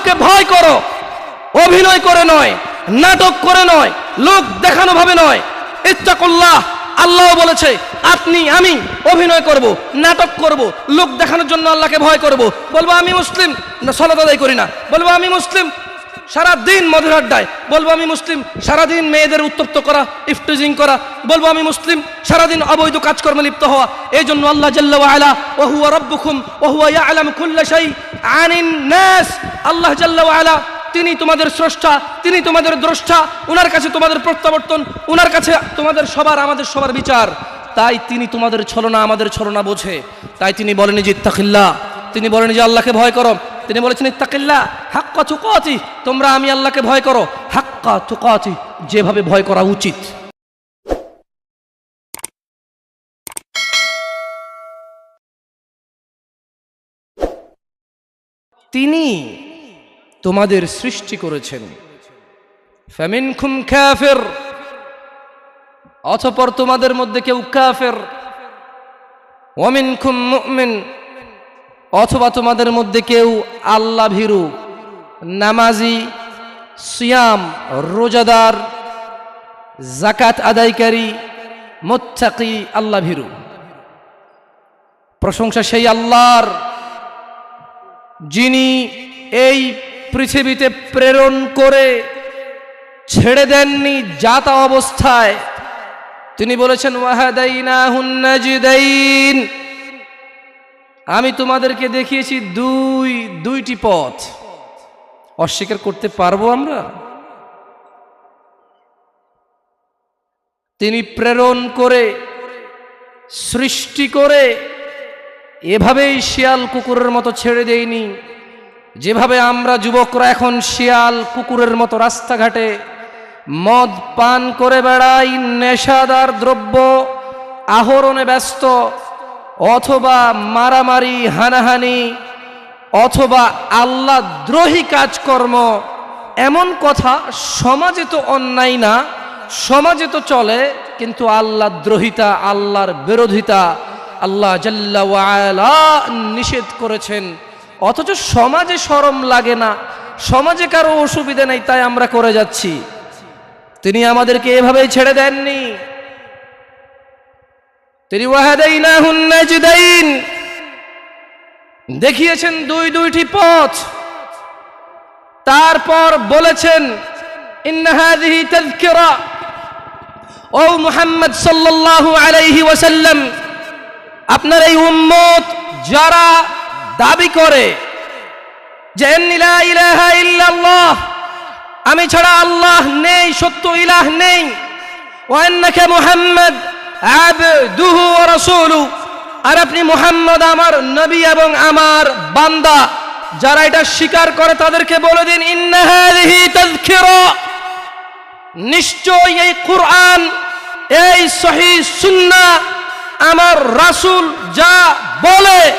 আল্লাহকে ভয় করো। অভিনয় করে নয়, নাটক করে নয়, লোক দেখানো ভাবে নয়। ইত্তাকুল্লাহ, আল্লাহ বলেছে, আপনি, আমি অভিনয় করব, নাটক করব, লোক দেখানোর জন্য আল্লাহকে ভয় করব। বলব, আমি মুসলিম। সলাত আদায় করি না। বলব, আমি মুসলিম। সারা দিন মধুর আড্ডায়। বলব আমি মুসলিম, সারাদিন মেয়েদের উত্তপ্ত করা, ইফটিজিং করা। বলব আমি মুসলিম, সারাদিন অবৈধ কাজকর্মে লিপ্ত হওয়া। এই জন্য আল্লাহ জাল্লা আলা, ওহুয়া রব্বুকুম, ওহুয়া ইয়ালাম কুল্লা শাই আনিন নাস। আল্লাহ জাল্লা আলা, তিনি তোমাদের স্রষ্টা, তিনি তোমাদের দ্রষ্টা ওনার কাছে তোমাদের প্রত্যাবর্তন ওনার কাছে তোমাদের সবার, আমাদের সবার বিচার। তাই তিনি তোমাদের ছলনা, আমাদের ছলনা বোঝে। তাই তিনি বলেন যে ইত্তাকিল্লা তিনি বলেন যে আল্লাহকে ভয় করো। তিনি বলেছেন ইত্তাকিল্লা হাক্কা তুকাতি, তোমরা আমি আল্লাহকে ভয় করো। হাক্কা তুকাতি, যেভাবে ভয় করা উচিত। তিনি তোমাদের সৃষ্টি করেছেন। ফ্যামিন খুম খ্যাফের অথপর তোমাদের মধ্যে কেউ কাফের। ওমিন খুম মুমিন অথবা তোমাদের মধ্যে কেউ আল্লাহ ভীরু নামাজি, সিয়াম, রোজাদার জাকাত আদায়কারী, মোত্তাকি আল্লাহ ভীরু প্রশংসা সেই আল্লাহর, যিনি এই পৃথিবীতে প্রেরণ করে ছেড়ে দেননি জাতা অবস্থায়। তিনি বলেছেন ওয়াহাদাইনা হুন্নাজিদাইন আমি তোমাদেরকে দেখিয়েছি দুই, দুইটি পথ। অস্বীকার করতে পারব আমরা? তিনি প্রেরণ করে, সৃষ্টি করে, এভাবেই শিয়াল কুকুরের মতো ছেড়ে দেয়নি। যেভাবে আমরা যুবকরা এখন শিয়াল কুকুরের মতো রাস্তাঘাটে মদ পান করে বেড়াই, নেশাদার দ্রব্য, আহরণে ব্যস্ত অথবা মারামারি, হানাহানি, অথবা আল্লাহ দ্রোহী কাজকর্ম, এমন কথা সমাজে তো অন্যায় না, সমাজে তো চলে, কিন্তু আল্লাহ দ্রোহিতা, আল্লাহর বিরোধিতা আল্লাহ জাল্লা নিষেধ করেছেন। অথচ সমাজে সরম লাগে না, সমাজে কারও অসুবিধা নেই, তাই আমরা করে যাচ্ছি। তিনি আমাদেরকে এভাবেই ছেড়ে দেননি। তিনি নাজদাইন। দেখিয়েছেন দুই দুইটি পথ। তারপর বলেছেন, ইন্না হাযিহি তাযকিরা। ও মুহাম্মদ সাল্লাল্লাহু আলাইহি ওয়াসাল্লাম, আপনার এই উম্মত যারা দাবি করে যে লা ইলাহা ইল্লাল্লাহ, আমি ছাড়া আল্লাহ নেই, সত্য ইলাহ নেই। ওয়ান্নাকা মুহাম্মদ আবদুহু ওয়া রাসূলু। আর আপনি মুহাম্মদ আমার নবী এবং আমার বান্দা। যারা এটা স্বীকার করে তাদেরকে বলে দিন, ইন্না হাযিহি তাযকিরা। নিশ্চয় এই কুরআন, এই সহি সুন্নাহ আমার রাসূল যা বলে,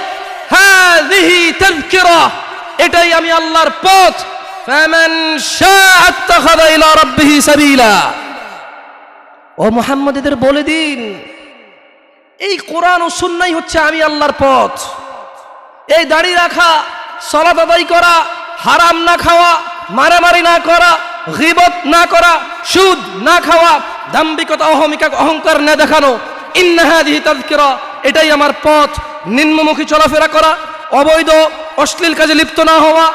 হাযিহি তাযকিরা। এটাই আমি আল্লাহর পথ। ফামান শাআ আত্তাখাযা ইলা রাব্বিহি সাবিলা। ও মুহাম্মদ, এদের বলে দিন। এই কোরআন ও সুন্নাই হচ্ছে আমি আল্লাহর পথ। এই দাড়ি রাখা, সলাত আদায় করা, হারাম না খাওয়া, মারামারি না করা, গিবত না করা, সুদ না খাওয়া দাম্বিকতা অহমিকা, অহংকার না দেখানো ইন্নাহাদিহি তাযকিরা, এটাই আমার পথ। নিম্নমুখী চলাফেরা করা, অবৈধ, অশ্লীল কাজে লিপ্ত না হওয়া,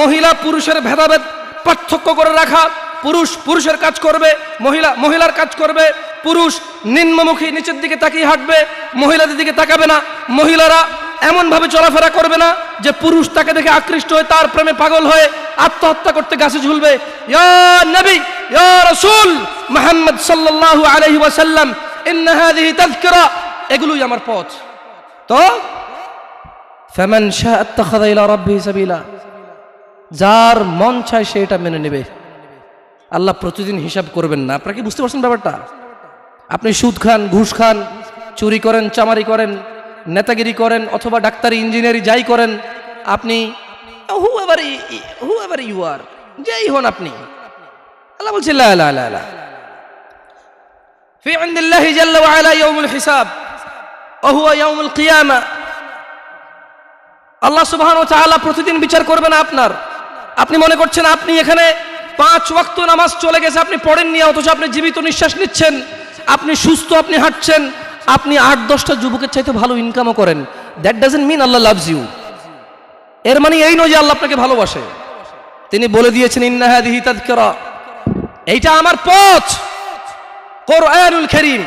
মহিলা, পুরুষের ভেদাভেদ পার্থক্য করে রাখা পুরুষ পুরুষের কাজ করবে, মহিলা, মহিলার কাজ করবে, পুরুষ নিম্নমুখী নিচের দিকে তাকিয়ে হাঁটবে, মহিলাদের দিকে তাকাবে না, মহিলারা এমনভাবে চলাফেরা করবে না যে পুরুষ তাকে দেখে আকৃষ্ট হয়ে তার প্রেমে পাগল হয়ে আত্মহত্যা করতে গাছে ঝুলবে। নবী এগুলোই আমার পথ। তো যার মন চায় সে এটা মেনে নেবে। আল্লাহ প্রতিদিন হিসাব করবেন না আপনারা কি বুঝতে পারছেন ব্যাপারটা আপনি সুদ খান ঘুষ খান চুরি করেন চামারি করেন নেতাগিরি করেন অথবা ডাক্তারি ইঞ্জিনিয়ারি যাই করেন আপনি whoever whoever you are যেই হন আপনি আল্লাহ বলছে লা লা লা লা في عند الله جل وعلا يوم الحساب وهو يوم القيامة আল্লাহ সুবহান ও তাআলা প্রতিদিন বিচার করবেন আপনার আপনি মনে করছেন আপনি এখানে পাঁচ ওয়াক্ত নামাজ চলে গেছে, আপনি পড়েননি, অথচ আপনি জীবিত নিঃশ্বাস নিচ্ছেন, আপনি সুস্থ, আপনি হাঁটছেন, আপনি আট, দশটা যুবকের চাইতে ভালো ইনকামও করেন। That doesn't mean Allah loves you এর মানে এই নয় যে আল্লাহ আপনাকে ভালোবাসে। তিনি বলে দিয়েছেন ইন্নাহাদিহি এইটা আমার পথ। কোরআনুল করিম।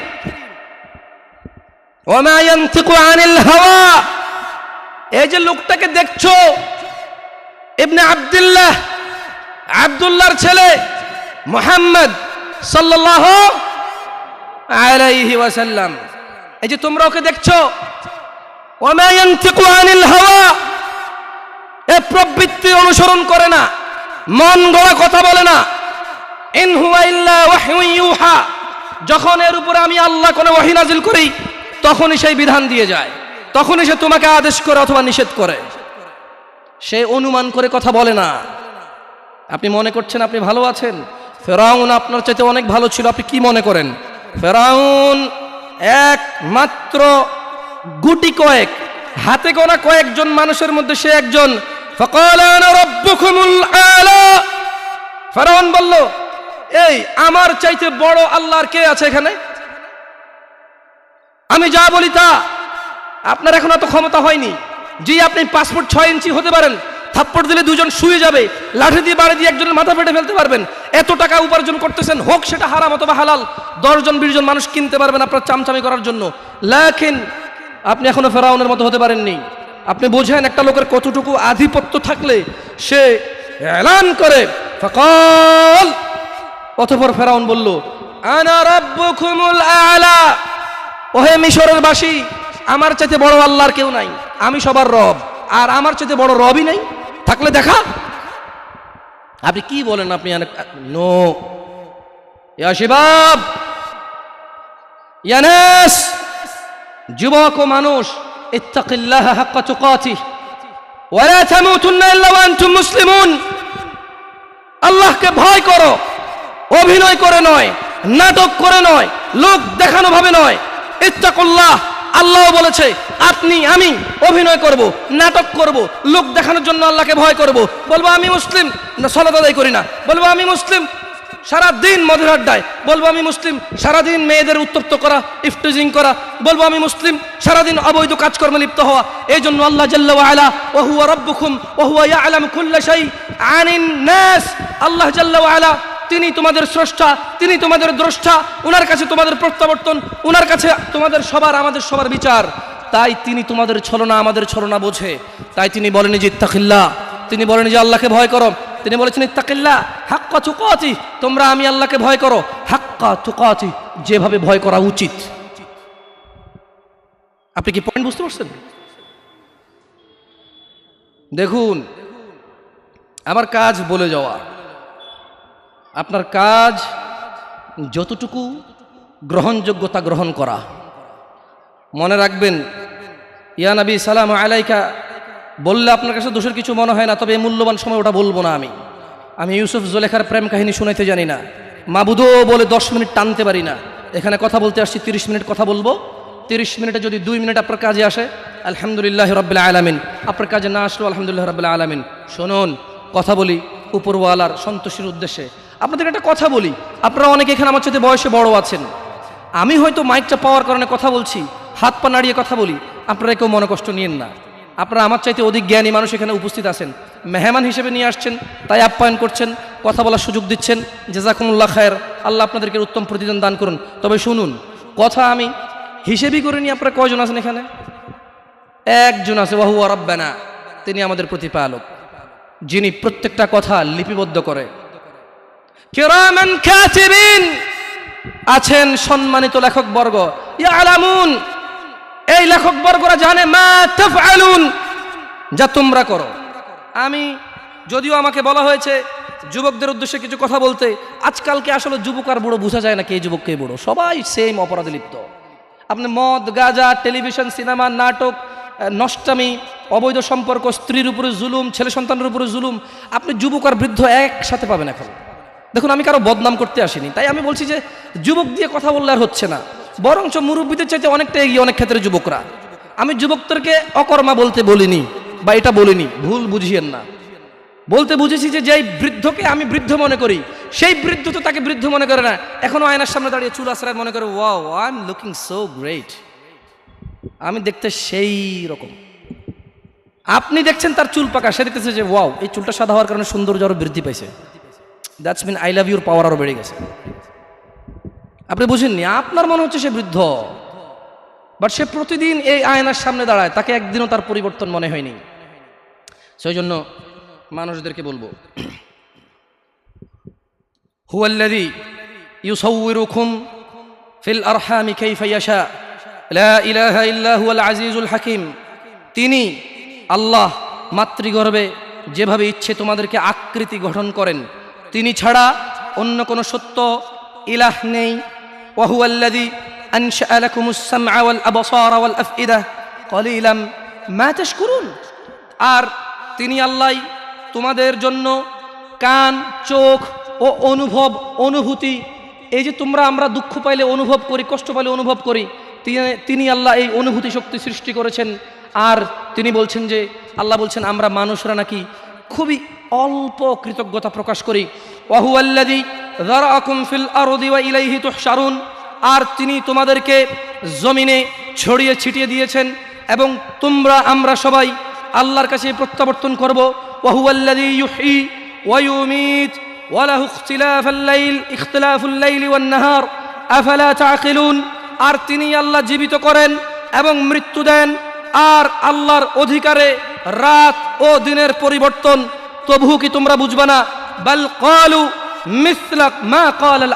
এই যে লোকটাকে দেখছ, ইবনে আব্দুল্লাহ আব্দুল্লাহর ছেলে মোহাম্মদ সাল্লাল্লাহু আলাইহি ওয়াসাল্লাম। এই যে তোমরা ওকে দেখছ প্রবৃত্তি অনুসরণ করে না, মন গড়া কথা বলে না। যখন এর উপরে আমি আল্লাহ কোনো ওয়াহি নাজিল করি, তখনই সেই বিধান দিয়ে যায়। তখনই সে তোমাকে আদেশ করে অথবা নিষেধ করে। সে অনুমান করে কথা বলে না। আপনি মনে করছেন আপনি ভালো আছেন? ফেরাউন আপনার চাইতে অনেক ভালো ছিল, আপনি কি মনে করেন? ফেরাউন একমাত্র গুটি কয়েক, হাতে গোনা কয়েকজন মানুষের মধ্যে সে একজন। ফেরাউন বলল, এই, আমার চাইতে বড় আল্লাহর কে আছে এখানে? আমি যা বলি তা, আপনার এখন অত ক্ষমতা হয়নি। জি, আপনি পাসপোর্ট ছয় ইঞ্চি হতে পারেন থাপ্পড় দিলে দুজন শুয়ে যাবে, লাঠি দিয়ে বাড়ি দিয়ে একজনের মাথা ফেটে ফেলতে পারবেন। এত টাকা উপার্জন করতেছেন, হোক সেটা হারাম অথবা হালাল, দশজন, বিশজন মানুষ কিনতে পারবেন আপনার চামচামি করার জন্য। লেখিন আপনি এখনও ফেরাউনের মতো হতে পারেননি। আপনি বোঝেন একটা লোকের কতটুকু আধিপত্য থাকলে সে এলান করে। ফকল, অতঃপর ফেরাউন বলল, আনা রাব্বুকুমুল আলা। ওহে মিশরের বাসী, আমার চাইতে বড় আল্লাহর কেউ নাই, আমি সবার রব, আর আমার চাইতে বড় রবই নাই। থাকলে দেখা। আপনি কি বলেন আপনি নো। শিবাব। ইয়ানাস। যুবক ও মানুষ হাক্কা মুসলিমুন। আল্লাহকে ভয় করো, অভিনয় করে নয়, নাটক করে নয়, লোক দেখানো ভাবে নয়। ইত্তাকুল্লাহ। আল্লাহ বলেছে, আপনি, আমি অভিনয় করব, নাটক করব, লোক দেখানোর জন্য আল্লাহকে ভয় করব। বলব, আমি মুসলিম, না, সলাত আদায় করি না। বলব, আমি মুসলিম সারা দিন মধুর আড্ডায়। বলব, আমি মুসলিম, সারাদিন মেয়েদের উত্তপ্ত করা, ইফটিজিং করা। বলব, আমি মুসলিম, সারাদিন অবৈধ কাজকর্মে লিপ্ত হওয়া। এই জন্য আল্লাহ জাল্লা আলা ওহুয়া রব্বুকুম, ওহুয়া ইয়ালাম কুল্লা শাই আনিন আল্লাহ জাল্লা আলা তিনি তোমাদের স্রষ্টা, তিনি তোমাদের দ্রষ্টা ওনার কাছে তোমাদের প্রত্যাবর্তন ওনার কাছে তোমাদের সবার, আমাদের সবার বিচার। তাই তিনি তোমাদের ছলনা, আমাদের ছলনা বোঝে। তাই তিনি বলেন যে ইত্তাকিল্লা। তিনি বলেন যে আল্লাহকে ভয় করো। তিনি বলেছেন, ইত্তাকিল্লা, হাক্কা তুকাতি, তোমরা আমি আল্লাহকে ভয় করো। হাক্কা তুকাতি, যেভাবে ভয় করা উচিত। আপনি কি পয়েন্ট বুঝতে পারছেন? দেখুন, আমার কাজ বলে যাওয়া। আপনার কাজ যতটুকু গ্রহণযোগ্যতা গ্রহণ করা। মনে রাখবেন, ইয়া নবী, সালাম আলাইকা, বললে আপনার কাছে দোষের কিছু মনে হয় না, তবে এই মূল্যবান সময় ওটা বলব না আমি। আমি ইউসুফ জোলেখার প্রেম কাহিনী শুনাইতে জানি না। মাবুদো বলে দশ মিনিট টানতে পারি না। এখানে কথা বলতে আসছি, তিরিশ মিনিট কথা বলব। তিরিশ মিনিটে যদি দুই মিনিট আপনার কাজে আসে, আলহামদুলিল্লাহ রবিল্লা আলামিন। আপনার কাজে না আসলো আলহামদুলিল্লাহ রবিল্লা আলামিন। শুনুন, কথা বলি উপরওয়ালার সন্তোষের উদ্দেশ্যে। আপনাদের একটা কথা বলি। আপনারা অনেকে এখানে আমার সাথে বয়সে বড় আছেন। আমি হয়তো মাইকটা পাওয়ার কারণে কথা বলছি, হাত পা নাড়িয়ে কথা বলি, আপনারা কেউ মনে কষ্ট নিয়েন না। আপনারা আমার চাইতে অধিক জ্ঞানী মানুষ এখানে উপস্থিত আছেন। মেহমান হিসেবে নিয়ে আসছেন, তাই আপ্যায়ন করছেন, কথা বলার সুযোগ দিচ্ছেন। জেজাকুমুল্লাহ খায়ের, আল্লাহ আপনাদেরকে উত্তম প্রতিদান দান করুন। তবে শুনুন, কথা আমি হিসেবই করে নিয়ে আপনারা কয়জন আছেন এখানে? একজন আছে ওয়াহু রব্বানা, তিনি আমাদের প্রতিপালক। যিনি প্রত্যেকটা কথা লিপিবদ্ধ করে। কিরামান কাতিবিন, আছেন সম্মানিত লেখক বর্গ ইয়ালামুন, এই লেখক বর্গরা জানে, মা তাফআলুন যা তোমরা করো। আমি, যদিও আমাকে বলা হয়েছে, যুবকদের উদ্দেশ্যে কিছু কথা বলতে আজকালকে আসলে যুবক আর বুড়ো বোঝা যায় না কে যুবক, কে বুড়ো? সবাই সেম অপরাধে লিপ্ত। আপনি মদ, গাজা টেলিভিশন সিনেমা নাটক নষ্টামি, অবৈধ সম্পর্ক, স্ত্রীর উপরে জুলুম, ছেলে সন্তানের উপরে জুলুম, আপনি যুবক আর বৃদ্ধ একসাথে পাবেন এখন। দেখুন, আমি কারও বদনাম করতে আসিনি। তাই আমি বলছি যে, যুবক দিয়ে কথা বললে আর হচ্ছে না। বরঞ্চ মুরব্বীদের চাইতে অনেকটা এগিয়ে অনেক ক্ষেত্রে যুবকরা। আমি যুবকদেরকে অকর্মা বলতে বলিনি বা এটা বলিনি, ভুল বুঝিয়েন না। বলতে বুঝেছি যে, যেই বৃদ্ধকে আমি বৃদ্ধ মনে করি, সেই বৃদ্ধ তো তাকে বৃদ্ধ মনে করে না। এখনও আয়নার সামনে দাঁড়িয়ে চুল আশ্রয় মনে করে wow I am looking so great আমি দেখতে সেই রকম। আপনি দেখছেন তার চুল পাকা, সে দেখতেছে যে ওয়াও এই চুলটা সাদা হওয়ার কারণে সৌন্দর্য আরও বৃদ্ধি পাইছে। That's mean I love your power আরও বেড়ে গেছে। আপনি বুঝেননি? আপনার মনে হচ্ছে সে বৃদ্ধ। বাট সে প্রতিদিন এই আয়নার সামনে দাঁড়ায়, তাকে একদিনও তার পরিবর্তন মনে হয়নি। সেই জন্য মানুষদেরকে বলব, হুয়াল্লাযী ইউসাউবিরুকুম ফিল আরহামি কাইফা ইয়াশা, লা ইলাহা ইল্লা হুয়াল আজিজুল হাকিম। তিনি আল্লাহ মাতৃগর্ভে যেভাবে ইচ্ছে তোমাদেরকে আকৃতি গঠন করেন তিনি ছাড়া অন্য কোনো সত্য ইলাহ নেই। মা তাশকুরুন? আর তিনি আল্লাহ তোমাদের জন্য কান, চোখ ও অনুভব, অনুভূতি, এই যে তোমরা আমরা দুঃখ পাইলে অনুভব করি, কষ্ট পাইলে অনুভব করি তিনি আল্লাহ এই অনুভূতি শক্তি সৃষ্টি করেছেন। আর তিনি বলছেন যে, আল্লাহ বলছেন, আমরা মানুষরা নাকি খুবই অল্প কৃতজ্ঞতা প্রকাশ করি। ওয়াহুয়াল্লাযী যারাআকুম ফিল আরদি ওয়া ইলাইহি তুহশারুন, আর তিনি তোমাদেরকে জমিনে ছড়িয়ে ছিটিয়ে দিয়েছেন এবং তোমরা, আমরা সবাই আল্লাহর কাছে প্রত্যাবর্তন করব। ওয়াহুয়াল্লাযী ইউহয়ী ওয়া ইউমীত ওয়া লাহু ইখতিলাফুল লাইল, ইখতিলাফুল লাইলি ওয়ান নাহার, আফালা তাআকিলুন, আর তিনি আল্লাহ জীবিত করেন এবং মৃত্যু দেন, আর আল্লাহর অধিকারে রাত ও দিনের পরিবর্তন তবু কি তোমরা বুঝবা না? বাল ক্বালু মিসলাক মা ক্বাল আল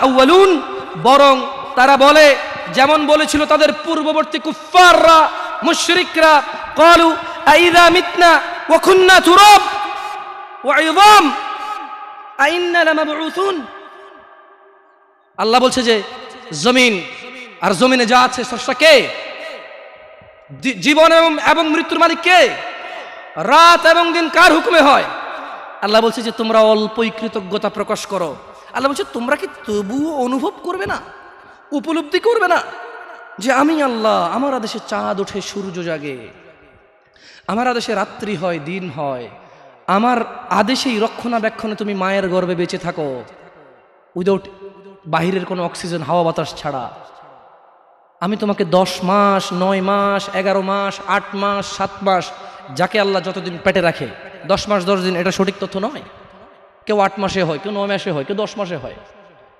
বরং তারা বলে, যেমন বলেছিল তাদের পূর্ববর্তী কুফফাররা, মুশরিকরা ক্বালু আইযা মিতনা ওয়া কুন্না তুরাব ওয়া ইযাম, আইন্না লামাবউসুন। আল্লাহ বলছে যে, জমিন, আর জমিনে যা আছে স্রষ্টা কে? জীবন এবং মৃত্যুর মালিক কে? রাত এবং দিন কার হুকুমে হয়? আল্লাহ বলছে যে তোমরা অল্পই কৃতজ্ঞতা প্রকাশ করো। আল্লাহ বলছে, তোমরা কি তবুও অনুভব করবে না? উপলব্ধি করবে না? যে আমি আল্লাহ, আমার আদেশে চাঁদ ওঠে, সূর্য জাগে। আমার আদেশে রাত্রি হয়, দিন হয়। আমার আদেশেই রক্ষণাবেক্ষণে তুমি মায়ের গর্ভে বেঁচে থাকো। উইদাউট বাহিরের কোনো অক্সিজেন, হাওয়া বাতাস ছাড়া। আমি তোমাকে দশ মাস, নয় মাস, এগারো মাস, আট মাস, সাত মাস, যাকে আল্লাহ যতদিন পেটে রাখে দশ মাস, দশ দিন, এটা সঠিক তথ্য নয়। কেউ আট মাসে হয়, কেউ নয় মাসে হয়, কেউ দশ মাসে হয়।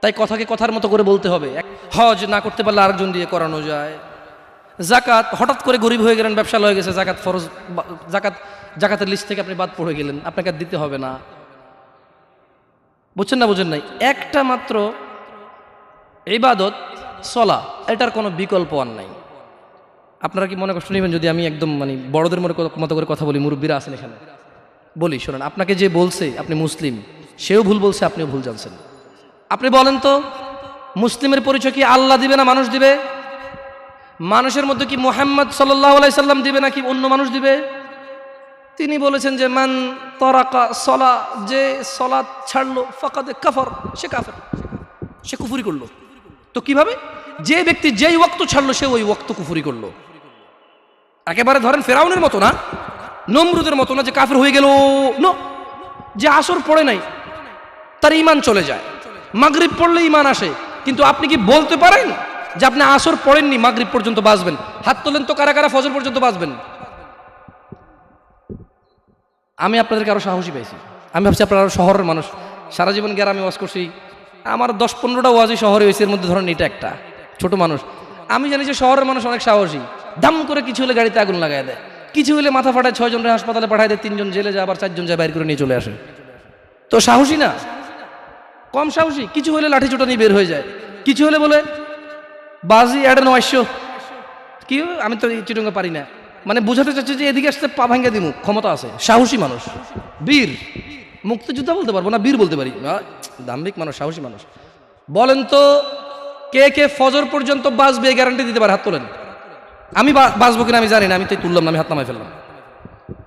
তাই কথাকে কথার মতো করে বলতে হবে। এক হজ না করতে পারলে আরেকজন দিয়ে করানো যায়। জাকাত, হঠাৎ করে গরিব হয়ে গেলেন, ব্যবসা হয়ে গেছে, জাকাত ফরজ জাকাত, জাকাতের লিস্ট থেকে আপনি বাদ পড়ে গেলেন, আপনাকে দিতে হবে না। বুঝছেন না, বুঝেন নাই? একটা মাত্র ইবাদত, সলা, এটার কোনো বিকল্প আর নাই। আপনারা কি মনে কষ্ট নেবেন যদি আমি একদম মানে বড়দের মনে মতো করে কথা বলি, মুরব্বীরা আছেন এখানে? বলি, শোনেন, আপনাকে যে বলছে আপনি মুসলিম, সেও ভুল বলছে, আপনিও ভুল জানছেন। আপনি বলেন তো, মুসলিমের পরিচয় কি আল্লাহ দিবে না মানুষ দিবে? মানুষের মধ্যে কি মোহাম্মদ সাল্লাহ আলাই সাল্লাম দিবে নাকি অন্য মানুষ দিবে? তিনি বলেছেন যে, মান তরাকা সলা, যে সলাৎ ছাড়লো, ফাকাদে কাফর, সে কাফের, সে কুফুরি করল। তো কীভাবে? যে ব্যক্তি যেই ওক্ত ছাড়লো, সে ওই ওক্ত কুফুরি করল। একেবারে ধরেন ফেরাউনের মতো না? নমরুদের মতো না যে কাফের হয়ে গেল? নো। যে আসর পড়ে নাই, তার ইমান চলে যায়। মাগরিব পড়লে ইমান আসে। কিন্তু আপনি কি বলতে পারেন যে আপনি আসর পড়েননি, মাগরিব পর্যন্ত বাঁচবেন? হাত তোলেন তো কারা কারা ফজর পর্যন্ত বাঁচবেন। আমি আপনাদেরকে আরও সাহসী পাইছি। আমি ভাবছি আপনারা আরও শহরের মানুষ। সারা জীবন গ্রামে ওয়াজ করছি। আমার দশ পনেরোটা ওয়াজই শহরে হয়েছে, এর মধ্যে ধরেন এটা একটা। ছোট মানুষ। আমি জানি যে শহরের মানুষ অনেক সাহসী। দাম করে কিছু হলে গাড়িতে আগুন লাগাই দেয়। কিছু হলে মাথা ফাটায় ছয়জন হাসপাতালে পাঠায় দেয়, তিনজন জেলে যায়, আবার চারজন যায় বাইর করে নিয়ে চলে আসে। তো সাহসী না? কম সাহসী, কিছু হলে লাঠি চোটা নিয়ে বের হয়ে যায়। কিছু হলে বলে, বাজি অ্যাডেন নয়শো। কি আমি তো চিটঙ্গা পারি না। মানে বোঝাতে চাচ্ছি যে এদিকে আসতে পা ভাঙ্গা দিমু, ক্ষমতা আছে। সাহসী মানুষ। বীর। মুক্তিযোদ্ধা বলতে পারব না, বীর বলতে পারি। দাম্ভিক মানুষ, সাহসী মানুষ। বলেন তো, কে কে ফজর পর্যন্ত বাঁচবে গ্যারান্টি দিতে পারে? হাত তোলেন। আমি বাঁচবো কিনা আমি জানি না, আমি তাই তুললাম না, আমি হাত নামাই ফেললাম।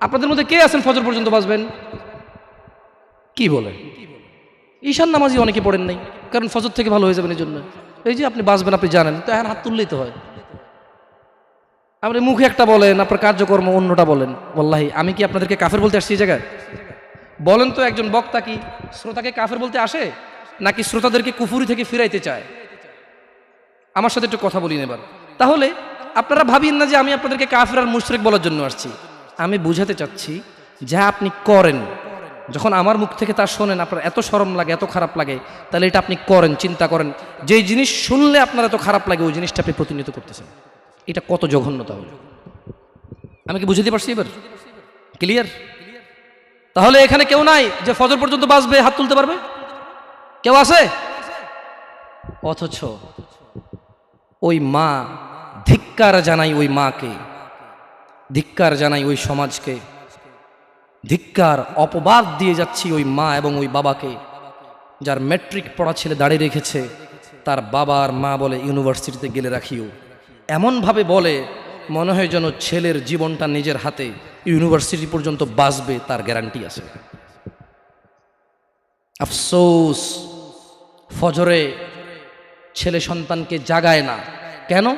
আপনাদের মধ্যে কে আছেন ফজর পর্যন্ত বাঁচবেন? কি বলে? ঈশান নামাজি অনেকে পড়েন নাই, কারণ ফজর থেকে ভালো হয়ে যাবেন এই জন্য। এই যে আপনি বাঁচবেন, আপনি জানেন, তো এখন হাত তুললেই তো হয়। আপনি মুখে একটা বলেন, আপনার কার্যকর্ম অন্যটা বলেন। বল্লাহি আমি কি আপনাদেরকে কাফের বলতে আসছি এই জায়গায়? বলেন তো একজন বক্তা কি শ্রোতাকে কাফের বলতে আসে, নাকি শ্রোতাদেরকে কুফুরি থেকে ফিরাইতে চায়? আমার সাথে একটু কথা বলি এবার। তাহলে আপনারা ভাবিন না যে আমি আপনাদেরকে কাফের আর মুশরিক বলার জন্য আসছি। আমি বুঝাতে চাচ্ছি, যা আপনি করেন, যখন আমার মুখ থেকে তা শোনেন, আপনার এত শরম লাগে, এত খারাপ লাগে, তাহলে এটা আপনি করেন, চিন্তা করেন। যেই জিনিস শুনলে আপনার এত খারাপ লাগে, ওই জিনিসটা আপনি প্রতিনিয়ত করতেছেন। এটা কত জঘন্যতা হলো। আমি কি বুঝতে পারছি এবার? ক্লিয়ার তাহলে এখানে কেউ নাই যে ফজর পর্যন্ত বাঁচবে, হাত তুলতে পারবে? কেউ আছে? অথচ ওই মা ধিক্কার জানাই ওই মাকে, ধিক্কার জানাই ওই সমাজকে, ধিক্কার, অপবাদ দিয়ে যাচ্ছি ওই মা এবং ওই বাবাকে, যার মেট্রিক পড়া ছেলে দাঁড়িয়ে রেখেছে, তার বাবা আর মা বলে ইউনিভার্সিটিতে গেলে রাখিও। এমনভাবে বলে, মনে হয় যেন ছেলের জীবনটা নিজের হাতে ইউনিভার্সিটি পর্যন্ত বাঁচবে, তার গ্যারান্টি আছে। আফসোস, ফজরে, ছেলে সন্তানকে জাগায় না। কেন?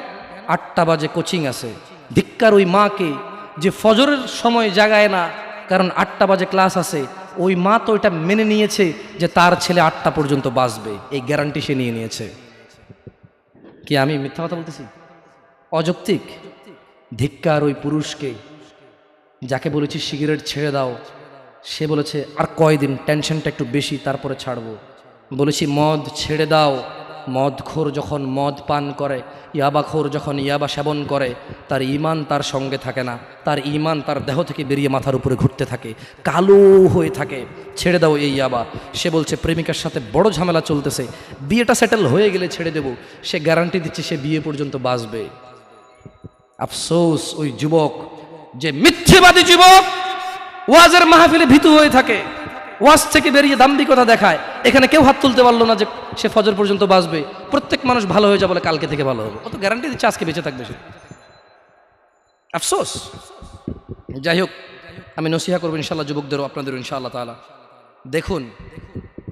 আটটা বাজে কোচিং আছে। ধিক্কার ওই মাকে যে ফজরের সময় জাগায় না, কারণ আটটা বাজে ক্লাস আছে। ওই মা তো এটা মেনে নিয়েছে যে তার ছেলে আটটা পর্যন্ত বাঁচবে। এই গ্যারান্টি সে নিয়ে নিয়েছে। কি আমি মিথ্যা কথা বলতেছি? অযৌক্তিক? ধিক্কার ওই পুরুষকে, যাকে বলেছি সিগারেট ছেড়ে দাও। সে বলেছে, আর কয়দিন? টেনশনটা একটু বেশি, তারপরে ছাড়বো। বলেছি, মদ ছেড়ে দাও। মদখোর যখন মদ পান করে, ইয়াবাখোর যখন ইয়াবা সেবন করে, তার ইমান তার সঙ্গে থাকে না। তার ইমান তার দেহ থেকে বেরিয়ে মাথার উপরে ঘুরতে থাকে, কালো হয়ে থাকে। ছেড়ে দাও এই ইয়াবা। সে বলছে, প্রেমিকার সাথে বড় ঝামেলা চলতেছে। বিয়েটা সেটেল হয়ে গেলে ছেড়ে দেব। সে গ্যারান্টি দিচ্ছে সে বিয়ে পর্যন্ত বাঁচবে। আফসোস, ওই যুবক যে মিথ্যেবাদী যুবক, ওয়াজের মাহফিলে ভীতু হয়ে থাকে। ওয়াজ থেকে বেরিয়ে দাম্ভিকতা দেখায়। এখানে কেউ হাত তুলতে পারল না যে সে ফজর পর্যন্ত বাঁচবে। প্রত্যেক মানুষ ভালো হয়ে যাবে বলে কালকে থেকে ভালো হবে। অত গ্যারান্টি দিচ্ছে আজকে বেঁচে থাকবে সে। আফসোস। যাই হোক, আমি নসিহা করব ইনশাল্লাহ যুবকদেরও আপনাদের ইনশাআল্লাহ তাআলা। দেখুন,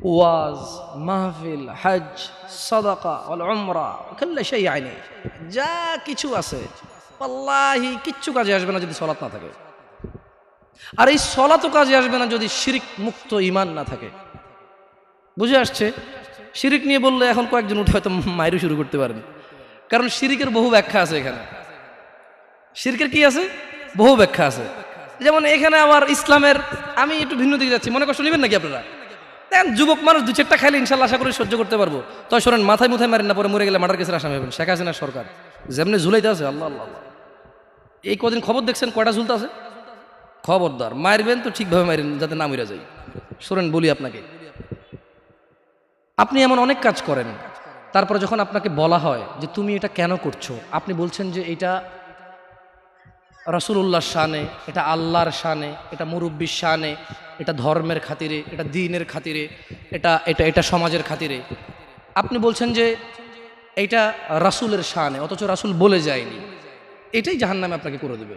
ওয়াজ, মাহফিল হজ সদাকা কুল্lu শাই আইনি যা কিছু আছে আল্লাহি কিচ্ছু কাজে আসবে না যদি সলাৎ না থাকে। আর এই সলাতও কাজে আসবে না যদি শিরিক মুক্ত ইমান না থাকে। বুঝে আসছে? শিরিক নিয়ে বললে এখন কয়েকজন উঠে হয়তো মাইরু শুরু করতে পারেন কারণ শিরিকের বহু ব্যাখ্যা আছে এখানে। শিরকের কি আছে? বহু ব্যাখ্যা আছে। যেমন এখানে আবার ইসলামের, আমি একটু ভিন্ন দিকে যাচ্ছি। মনে কষ্ট নেবেন নাকি আপনারা? দেখেন, যুবক মানুষ দু চারটা খাইলে ইনশাল্লাহ আশা করি সহ্য করতে পারব। তো শোনেন, মাথায় মুথায় মারেন না, পরে মরে গেলে মার্ডার কেসের আসামি হবেন। শেখ হাসিনা সরকার। যেমনি ঝুলাইতে আছে আল্লাহ আল্লাহ। এই কদিন খবর দেখছেন কয়টা ঝুলতে আছে? খবরদার, মারবেন তো ঠিকভাবে মারেন যাতে না মরে যায় শোনেন, বলি আপনাকে। আপনি এমন অনেক কাজ করেন, তারপরে যখন আপনাকে বলা হয় যে তুমি এটা কেন করছ, আপনি বলছেন যে এটা রসুল্লাহর শানে, এটা আল্লাহর শানে, এটা মুরব্বীর শানে, এটা ধর্মের খাতিরে, এটা দিনের খাতিরে, এটা এটা এটা সমাজের খাতিরে। আপনি বলছেন যে এইটা রাসুলের শানে, অথচ রাসুল বলে যায়নি। এটাই জাহান্নামে আপনাকে করে দেবে।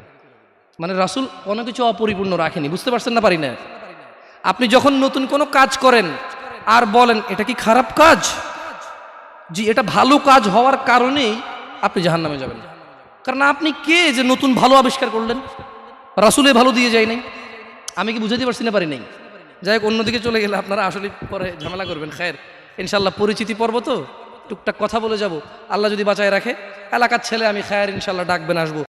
মানে রাসুল কোনো কিছু অপরিপূর্ণ রাখেনি, বুঝতে পারছেন না পারি না আপনি যখন নতুন কোনো কাজ করেন আর বলেন, এটা কি খারাপ কাজ? জি, এটা ভালো কাজ হওয়ার কারণেই আপনি জাহান্নামে যাবেন। কারণ আপনি কে যে নতুন ভালো আবিষ্কার করলেন? রাসুলে ভালো দিয়ে যায় নাই। আমি কি বুঝাতে পারছি না পারি নাই যাই হোক, অন্যদিকে চলে গেলে আপনারা আসলে পরে ঝামেলা করবেন। খায়ের ইনশাল্লাহ পরিচিতি পর্ব তো। টুকটাক কথা বলে যাব। আল্লাহ যদি বাঁচায় রাখে, এলাকার ছেলে আমি খায়ের ইনশাল্লাহ ডাকবেন, আসব।